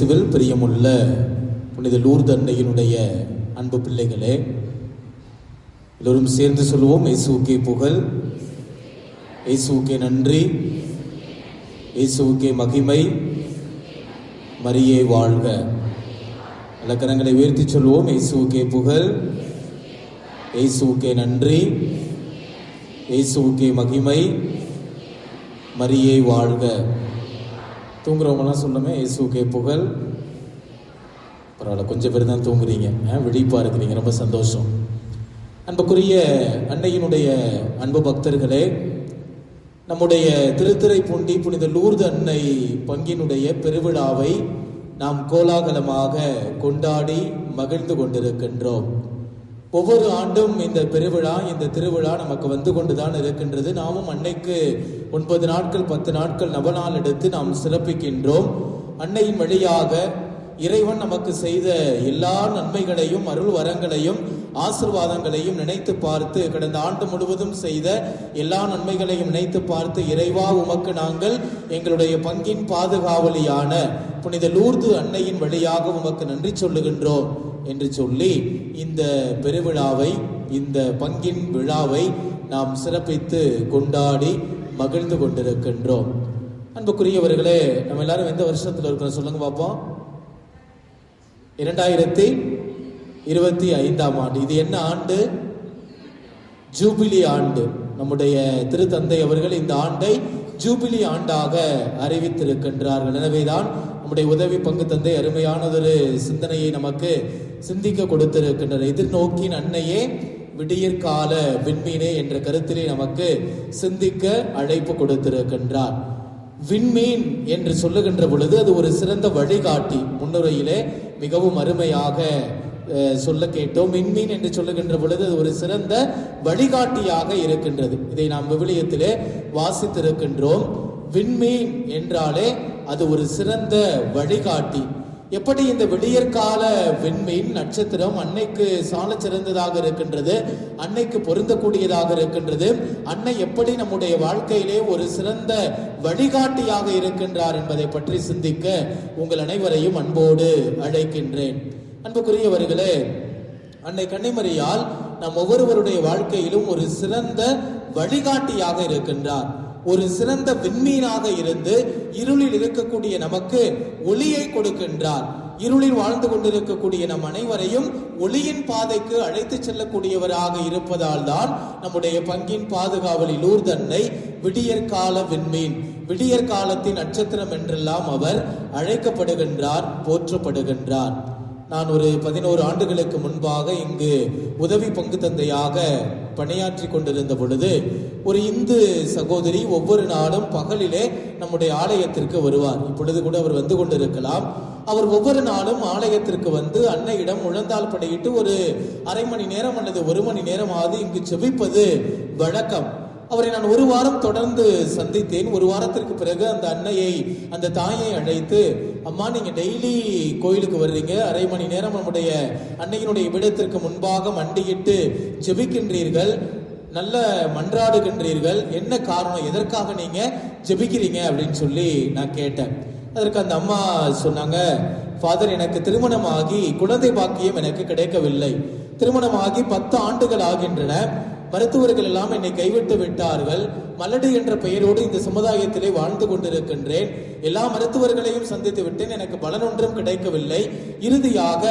இயேசுவில் பிரியமுள்ள புனித லூர்து அன்னையினுடைய அன்பு பிள்ளைகளே எல்லோரும் சேர்ந்து சொல்லுவோம் இயேசுக்கே புகழ் இயேசுக்கே நன்றி இயேசுக்கே மகிமை மரியே வாழ்க. நல்ல உயர்த்தி சொல்லுவோம் இயேசுக்கே புகழ் இயேசுக்கே நன்றி இயேசுக்கே மகிமை மரியே வாழ்க. தூங்குறவங்கலாம் சொன்னமே இயேசுக்கே புகழ். பரவாயில்ல கொஞ்சம் பேர் தான் தூங்குறீங்க. ஆ, இருக்கிறீங்க ரொம்ப சந்தோஷம். அன்புக்குரிய அன்னையினுடைய அன்பு பக்தர்களே நம்முடைய திருத்துறைப்பூண்டி புனித லூர்து அன்னை பங்கினுடைய பெருவிழாவை நாம் கோலாகலமாக கொண்டாடி மகிழ்ந்து கொண்டிருக்கின்றோம். ஒவ்வொரு ஆண்டும் இந்த பெருவிழா இந்த திருவிழா நமக்கு வந்து கொண்டுதான் இருக்கின்றது. நாமும் அன்னைக்கு ஒன்பது நாட்கள் பத்து நாட்கள் நவநாள் எடுத்து நாம் சிறப்பிக்கின்றோம். அன்னையின் வழியாக இறைவன் நமக்கு செய்த எல்லா நன்மைகளையும் அருள் வரங்களையும் ஆசிர்வாதங்களையும் நினைத்து பார்த்து கடந்த ஆண்டு முழுவதும் செய்த எல்லா நன்மைகளையும் நினைத்து பார்த்து இறைவா உமக்கு நாங்கள் எங்களுடைய பங்கின் பாதுகாவலியான புனித லூர்து அன்னையின் வழியாக உமக்கு நன்றி சொல்லுகின்றோம். என்று சொல்லி இந்த பெருவிழாவை இந்த பங்கின் விழாவை நாம் சிறப்பித்து கொண்டாடி மகிழ்ந்து கொண்டிருக்கின்றோம். அன்புக்குரியவர்களே நம்ம எல்லாரும் எந்த வருஷத்தில் இருக்கிறோம் சொல்லுங்க பார்ப்போம் இரண்டாயிரத்தி இருபத்தி ஐந்தாம் ஆண்டு. இது என்ன ஆண்டு? ஜூபிலி ஆண்டு. நம்முடைய திருத்தந்தை அவர்கள் இந்த ஆண்டை ஜூபிலி ஆண்டாக அறிவித்திருக்கின்றார்கள். எனவேதான் நம்முடைய உதவி பங்கு தந்தை அருமையானதொரு சிந்தனையை நமக்கு சிந்திக்க கொடுத்திருக்கின்றனர் எதிர்நோக்கின் அன்னையே விடியற்கால விண்மீனே என்ற கருத்திலே நமக்கு சிந்திக்க அழைப்பு கொடுத்திருக்கின்றார். விண்மீன் என்று சொல்லுகின்ற பொழுது அது ஒரு சிறந்த வழிகாட்டி. முன்னுரையிலே மிகவும் அருமையாக சொல்ல கேட்டோம். விண்மீன் என்று சொல்லுகின்ற பொழுது அது ஒரு சிறந்த வழிகாட்டியாக இருக்கின்றது. இதை நாம் விவிலியத்திலே வாசித்திருக்கின்றோம். விண்மீன் என்றாலே அது ஒரு சிறந்த வழிகாட்டி. எப்படி இந்த விடியற்கால விண்மீன் நட்சத்திரம் அன்னைக்கு சால சிறந்ததாக இருக்கின்றது அன்னைக்கு பொருந்தக்கூடியதாக இருக்கின்றது அன்னை எப்படி நம்முடைய வாழ்க்கையிலே ஒரு சிறந்த வழிகாட்டியாக இருக்கின்றார் என்பதை பற்றி சிந்திக்க உங்கள் அனைவரையும் அன்போடு அழைக்கின்றேன். அன்புக்குரியவர்களே அன்னை கன்னிமரியால் நம் ஒவ்வொருவருடைய வாழ்க்கையிலும் ஒரு சிறந்த வழிகாட்டியாக இருக்கின்றார். ஒரு சிறந்த விண்மீனாக இருந்து இருளில் இருக்கக்கூடிய நமக்கு ஒளியை கொடுக்கின்றார். இருளில் வாழ்ந்து கொண்டிருக்கக்கூடிய நம் அனைவரையும் ஒளியின் பாதைக்கு அழைத்து செல்லக்கூடியவராக இருப்பதால் தான் நம்முடைய பங்கின் பாதுகாவலி லூர்தன்னை விடியற்கால விண்மீன் விடியற்காலத்தின் நட்சத்திரம் என்றெல்லாம் அவர் அழைக்கப்படுகின்றார் போற்றப்படுகின்றார். நான் ஒரு பதினோரு ஆண்டுகளுக்கு முன்பாக இங்கு உதவி பங்கு தந்தையாக பணியாற்றி கொண்டிருந்த பொழுது ஒரு இந்து சகோதரி ஒவ்வொரு நாளும் பகலிலே நம்முடைய ஆலயத்திற்கு வருவார். இப்பொழுது கூட அவர் வந்து கொண்டிருக்கலாம். அவர் ஒவ்வொரு நாளும் ஆலயத்திற்கு வந்து அன்னையிடம் முழந்தால் படையிட்டு ஒரு அரை மணி நேரம் அல்லது ஒரு மணி நேரமாவது இங்கு செவிப்பது வழக்கம். அவரை நான் ஒரு வாரம் தொடர்ந்து சந்தித்தேன். ஒரு வாரத்திற்கு பிறகு அந்த அன்னையை அந்த தாயை அழைத்து அம்மா நீங்க டெய்லி கோயிலுக்கு வர்றீங்க. அரை மணி நேரம் நம்முடைய அன்னையினுடைய விடத்திற்கு முன்பாக மண்டியிட்டு ஜெபிக்கின்றீர்கள். நல்ல மன்றாடுகின்றீர்கள். என்ன காரணம்? எதற்காக நீங்க ஜெபிக்கிறீங்க? அப்படின்னு சொல்லி நான் கேட்டேன். அதற்கு அந்த அம்மா சொன்னாங்க ஃபாதர் எனக்கு திருமணமாகி குழந்தை பாக்கியம் எனக்கு கிடைக்கவில்லை. திருமணமாகி பத்து ஆண்டுகள் ஆகின்றன. மருத்துவர்கள் எல்லாம் என்னை கைவிட்டு விட்டார்கள். மலடு என்ற பெயரோடு இந்த சமுதாயத்திலே வாழ்ந்து கொண்டிருக்கின்றேன். எல்லா மருத்துவர்களையும் சந்தித்து விட்டேன். எனக்கு பலன் ஒன்றும் கிடைக்கவில்லை. இறுதியாக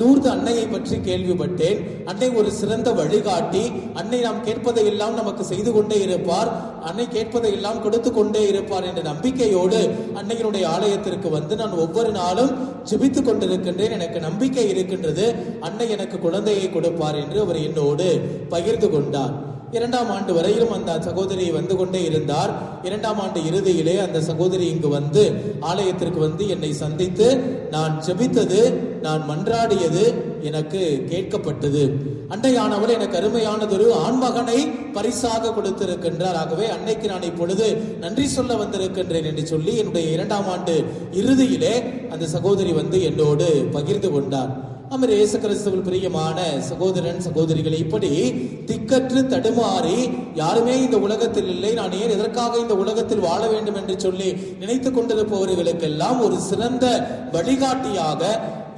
லூர்து அன்னையை பற்றி கேள்விப்பட்டேன். அன்னை ஒரு சிறந்த வழிகாட்டி. அன்னை நாம் கேட்பதை எல்லாம் நமக்கு செய்து கொண்டே இருப்பார். அன்னை கேட்பதை எல்லாம் கொடுத்து கொண்டே இருப்பார் என்ற நம்பிக்கையோடு அன்னையினுடைய ஆலயத்திற்கு வந்து நான் ஒவ்வொரு நாளும் ஜெபித்துக் கொண்டிருக்கின்றேன். எனக்கு நம்பிக்கை இருக்கின்றது. அன்னை எனக்கு குழந்தையை கொடுப்பார் என்று அவர் என்னோடு பகிர்ந்து கொண்டார். இரண்டாம் ஆண்டு வரையிலும் அந்த சகோதரி வந்து கொண்டே இருந்தார். இரண்டாம் ஆண்டு இறுதியிலே அந்த சகோதரி இங்கு வந்து ஆலயத்திற்கு வந்து என்னை சந்தித்து நான் ஜெபித்தது நான் மன்றாடியது எனக்கு கேட்கப்பட்டது. அன்னையானவர் எனக்கு அருமையானதொரு ஆண்மகனை பரிசாக கொடுத்திருக்கின்றார். ஆகவே அன்னைக்கு நான் இப்பொழுது நன்றி சொல்ல வந்திருக்கின்றேன் என்று சொல்லி என்னுடைய இரண்டாம் ஆண்டு இறுதியிலே அந்த சகோதரி வந்து என்னோடு பகிர்ந்து கொண்டார். அமர் இயேசு கிறிஸ்துவில் பிரியமான சகோதரன் சகோதரிகளை இப்படி திக்கற்று தடுமாறி யாருமே இந்த உலகத்தில் இல்லை நான் ஏன் எதற்காக இந்த உலகத்தில் வாழ வேண்டும் என்று சொல்லி நினைத்துக் கொண்டிருப்பவர்களுக்கெல்லாம் ஒரு சிறந்த வழிகாட்டியாக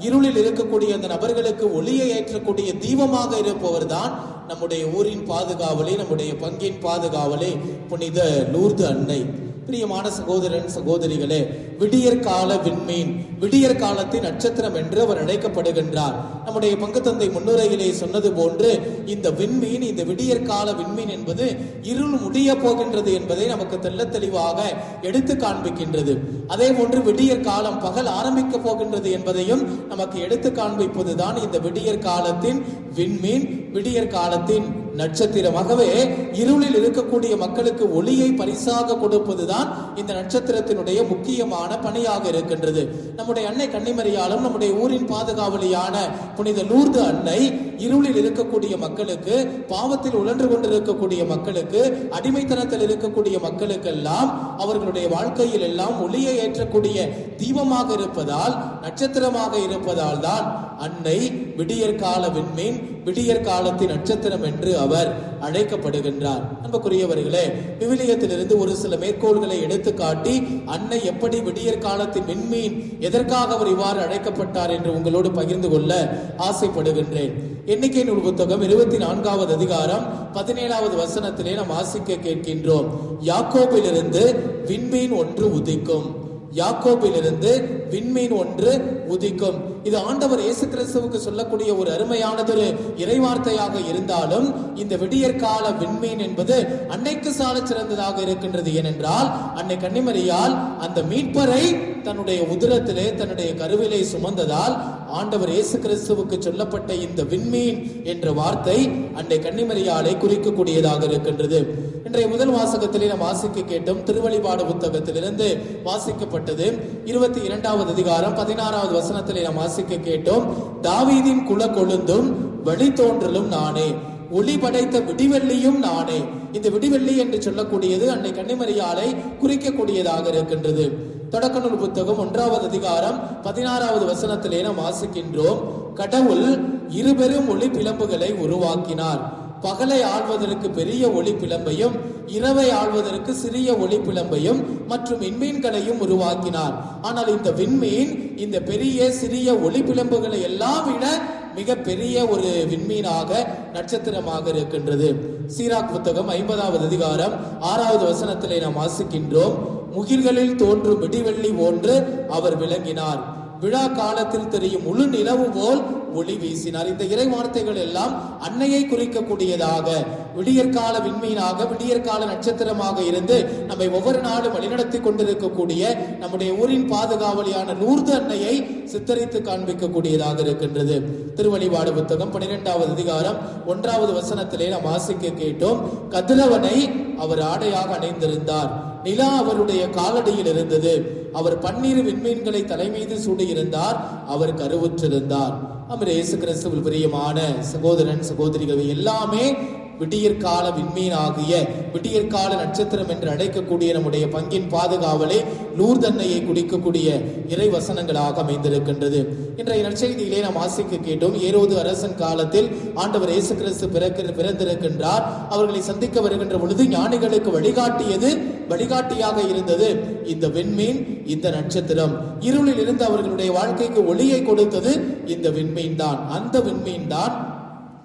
இருளில் இருக்கக்கூடிய அந்த நபர்களுக்கு ஒளியை ஏற்றக்கூடிய தீபமாக இருப்பவர் தான் நம்முடைய ஊரின் பாதுகாவலே நம்முடைய பங்கின் பாதுகாவலே புனித லூர்து அன்னை. பிரியமான சகோதரன் சகோதரிகளே விடியற் கால விண்மீன் விடியற் காலத்தின் நட்சத்திரம் என்று அவர் அழைக்கப்படுகின்றார். நம்முடைய பங்கு தந்தை முன்னுரையிலே சொன்னது போன்று இந்த விண்மீன் இந்த விடியற் கால விண்மீன் என்பது இருள் முடிய போகின்றது என்பதை நமக்கு தெல்ல தெளிவாக எடுத்து காண்பிக்கின்றது. அதே போன்று விடியற் காலம் பகல் ஆரம்பிக்க போகின்றது என்பதையும் நமக்கு எடுத்து காண்பிப்பதுதான் இந்த விடியற் காலத்தின் விண்மீன் விடியற் காலத்தின் நட்சத்திரமாகவே இருளில் இருக்கக்கூடிய மக்களுக்கு ஒளியை பரிசாக கொடுப்பதுதான் இந்த நட்சத்திரத்தினுடைய முக்கியமான பணியாக இருக்கின்றது. நம்முடைய அன்னை கன்னிமரியாலும் நம்முடைய ஊரின் பாதுகாவலியான புனித லூர்து அன்னை இருளில் இருக்கக்கூடிய மக்களுக்கு பாவத்தில் உழன்று கொண்டிருக்கக்கூடிய மக்களுக்கு அடிமைத்தனத்தில் இருக்கக்கூடிய மக்களுக்கெல்லாம் அவர்களுடைய வாழ்க்கையில் எல்லாம் ஒளியை ஏற்றக்கூடிய தீபமாக இருப்பதால் நட்சத்திரமாக இருப்பதால் தான் அன்னை விடியற்கால விண்மீன் விடியற் காலத்தின் நட்சத்திரம் என்று அவர் அழைக்கப்படுகின்றார். அன்புக்குரியவர்களே விவிலியத்திலிருந்து ஒரு சில மேற்கோள்களை எடுத்து காட்டி அன்னை எப்படி விடியற் காலத்தின் விண்மீன் எதற்காக அவர் இவ்வாறு அழைக்கப்பட்டார் என்று உங்களோடு பகிர்ந்து கொள்ள ஆசைப்படுகின்றேன். எண்ணிக்கை நூல் புத்தகம் இருபத்தி நான்காவது அதிகாரம் பதினேழாவது வசனத்திலே நாம் ஆசிக்க கேட்கின்றோம். யாக்கோபிலிருந்து விண்மீன் ஒன்று உதிக்கும். யாக்கோபிலிருந்து விண்மீன் ஒன்று உதிக்கும். இது ஆண்டவர் இயேசு கிறிஸ்துவுக்கு சொல்லக்கூடிய ஒரு அருமையானதொரு இறைவார்த்தையாக இருந்தாலும் இந்த விடியற்கால விண்மீன் என்பது அன்னைக்கு சால சிறந்ததாக இருக்கின்றது. ஏனென்றால் அன்னை கன்னிமரியால் அந்த மீட்பரை தன்னுடைய உதிரத்திலே தன்னுடைய கருவிலே சுமந்ததால் ஆண்டவர் இயேசு கிறிஸ்துவுக்கு சொல்லப்பட்ட இந்த விண்மீன் என்ற வார்த்தை அன்னை கன்னிமரியாலை குறிக்கக்கூடியதாக இருக்கின்றது. இன்றைய முதல் வாசகத்திலே நாம் வாசிக்க கேட்டோம் திருவழிபாடு புத்தகத்திலிருந்து வாசிக்கப்பட்டது. இருபத்தி இரண்டாவது அதிகாரம் பதினாறாவது வசனத்திலே நாம் வாசிக்க கேட்டோம். தாவீதின் குல கொழுந்தும் வழித்தோன்றலும் நானே. ஒளி படைத்த விடிவெள்ளியும் நானே. இந்த விடிவெள்ளி என்று சொல்லக்கூடியது அன்னை கன்னிமரியாலை குறிக்கக்கூடியதாக இருக்கின்றது. தொடக்க நூல் புத்தகம் ஒன்றாவது அதிகாரம் பதினாறாவது வசனத்திலே நாம் வாசிக்கின்றோம். கடவுள் இருபெரும் ஒளி பிளம்புகளை உருவாக்கினார். பகலை ஆள்வதற்கு பெரிய ஒளி பிளம்பையும் இரவை ஆள்வதற்கு சிறிய ஒளி பிளம்பையும் மற்றும் விண்மீன்களையும் உருவாக்கினார். ஆனால் இந்த விண்மீன் இந்த பெரிய சிறிய ஒளி பிளம்புகளை எல்லாம் விட மிக பெரிய ஒரு விண்மீனாக நட்சத்திரமாக இருக்கின்றது. சீராக் புத்தகம் ஐம்பதாவது அதிகாரம் ஆறாவது வசனத்திலே நாம் வாசிக்கின்றோம் முகில்களில் தோன்றும் விடிவெள்ளி ஒன்று அவர் விளங்கினார். விழா காலத்தில் தெரியும் முழு நிலவு போல் ஒளி வீசினார். இந்த இறை வார்த்தைகள் எல்லாம் அன்னையை குறிக்கக்கூடியதாக விடியற்கால விண்மீனாக விடியற்கால நட்சத்திரமாக இருந்து நம்மை ஒவ்வொரு நாளும் வழிநடத்தி கொண்டிருக்கக்கூடிய நம்முடைய ஊரின் பாதுகாவலியான நூர்து அன்னையை சித்தரித்து காண்பிக்கக்கூடியதாக இருக்கின்றது. திருவழிபாடு புத்தகம் பனிரெண்டாவது அதிகாரம் ஒன்றாவது வசனத்திலே நாம் வாசிக்க கேட்டோம் கதிரவனை அவர் ஆடையாக அணிந்திருந்தார். நிலா அவருடைய காலடியில் இருந்தது. அவர் பன்னீர் விண்மீன்களை தலைமீது சூடியிருந்தார். அவர் கருவுற்றிருந்தார். அவர் இயேசு கிறிஸ்துவில் பிரியமான சகோதரன் சகோதரிகள் எல்லாமே விடியற்கால விண்மீன் ஆகிய விடியற்கால நட்சத்திரம் என்று அழைக்கக்கூடிய நம்முடைய பங்கின் பாதுகாவலே நூர்தன்னையை குடிக்கக்கூடிய இறை வசனங்களாக அமைந்திருக்கின்றது. இன்றைய நற்செய்தியிலே நாம் ஆசைக்கு கேட்டோம். ஏரோது அரசன் காலத்தில் ஆண்டவர் இயேசு கிறிஸ்து பிறக்க பிறந்திருக்கின்றார். அவர்களை சந்திக்க வருகின்ற பொழுது ஞானிகளுக்கு வழிகாட்டியது வழிகாட்டியாக இருந்தது. இந்த விண்மீன் இந்த நட்சத்திரம். இருளில் இருந்து அவர்களுடைய வாழ்க்கைக்கு ஒளியை கொடுத்தது இந்த விண்மீன் தான் அந்த விண்மீன் தான்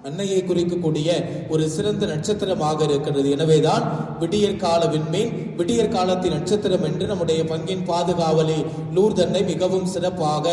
அன்னையை குறிக்கக்கூடிய ஒரு சிறந்த நட்சத்திரமாக இருக்கிறது. எனவேதான் விடியற் கால விண்மீன் விடியற் காலத்தின் நட்சத்திரம் என்று நம்முடைய பங்கின் பாதுகாவலி லூர்தன்னை மிகவும் சிறப்பாக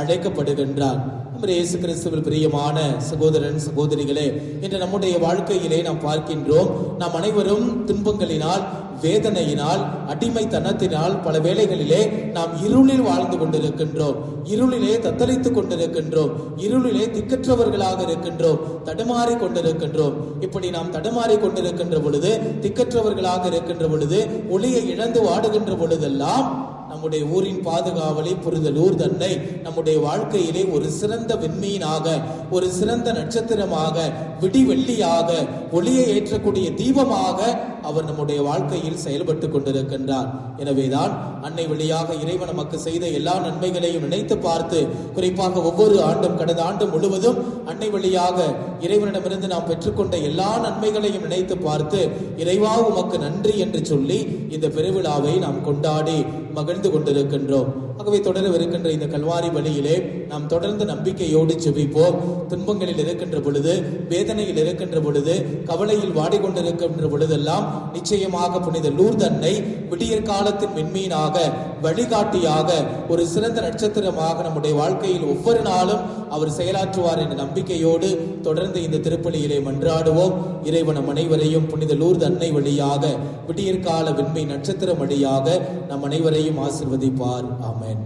அழைக்கப்படுகின்றார் நம்ம இயேசு கிறிஸ்துவில் பிரியமான சகோதரன் சகோதரிகளே இன்று நம்முடைய வாழ்க்கையிலே நாம் பார்க்கின்றோம். நாம் அனைவரும் துன்பங்களினால் வேதனையினால் அடிமைத்தனத்தினால் பல வேளைகளிலே நாம் இருளில் வாழ்ந்து கொண்டிருக்கின்றோம். இருளிலே தத்தளித்துக் கொண்டிருக்கின்றோம். இருளிலே திக்கற்றவர்களாக இருக்கின்றோம். தடுமாறி கொண்டிருக்கின்றோம். இப்படி நாம் தடுமாறி கொண்டிருக்கின்ற பொழுது திக்கற்றவர்களாக இருக்கின்ற பொழுது ஒளியை இழந்து வாடுகின்ற பொழுதெல்லாம் நம்முடைய ஊரின் பாதுகாவலை புரிதலூர் தன்னை நம்முடைய வாழ்க்கையிலே ஒரு சிறந்த விண்மீனாக ஒரு சிறந்த நட்சத்திரமாக விடிவெள்ளியாக ஒளியை ஏற்றக்கூடிய தீபமாக அவர் நம்முடைய வாழ்க்கையில் செயல்பட்டு கொண்டிருக்கின்றார். எனவேதான் அன்னை வழியாக இறைவன் நமக்கு செய்த எல்லா நன்மைகளையும் நினைத்து பார்த்து குறிப்பாக ஒவ்வொரு ஆண்டும் கடந்த ஆண்டு முழுவதும் அன்னை வழியாக இறைவனிடமிருந்து நாம் பெற்றுக்கொண்ட எல்லா நன்மைகளையும் நினைத்து பார்த்து இறைவா உமக்கு நன்றி என்று சொல்லி இந்த பெருவிழாவை நாம் கொண்டாடி மகிழ்ந்து கொண்டிருக்கின்றோம். ஆகவே தொடரவிருக்கின்ற இந்த கல்வாரி வழியிலே நாம் தொடர்ந்து நம்பிக்கையோடு செவிப்போம் துன்பங்களில் இருக்கின்ற பொழுது வேதனையில் இருக்கின்ற பொழுது கவலையில் வாடிக்கொண்டிருக்கின்ற பொழுதெல்லாம் நிச்சயமாக புனித லூர்தன்னை விடியற் காலத்தின் மென்மீனாக வழிகாட்டியாக ஒரு சிறந்த நட்சத்திரமாக நம்முடைய வாழ்க்கையில் ஒவ்வொரு நாளும் அவர் செயலாற்றுவார் என்ற நம்பிக்கையோடு தொடர்ந்து இந்த திருப்பலியிலே மன்றாடுவோம். இறைவன் அனைவரையும் புனித லூர்து அன்னை வழியாக விடியற்கால விண்மை நட்சத்திரம் வழியாக நம் அனைவரையும் ஆசிர்வதிப்பார். ஆமேன்.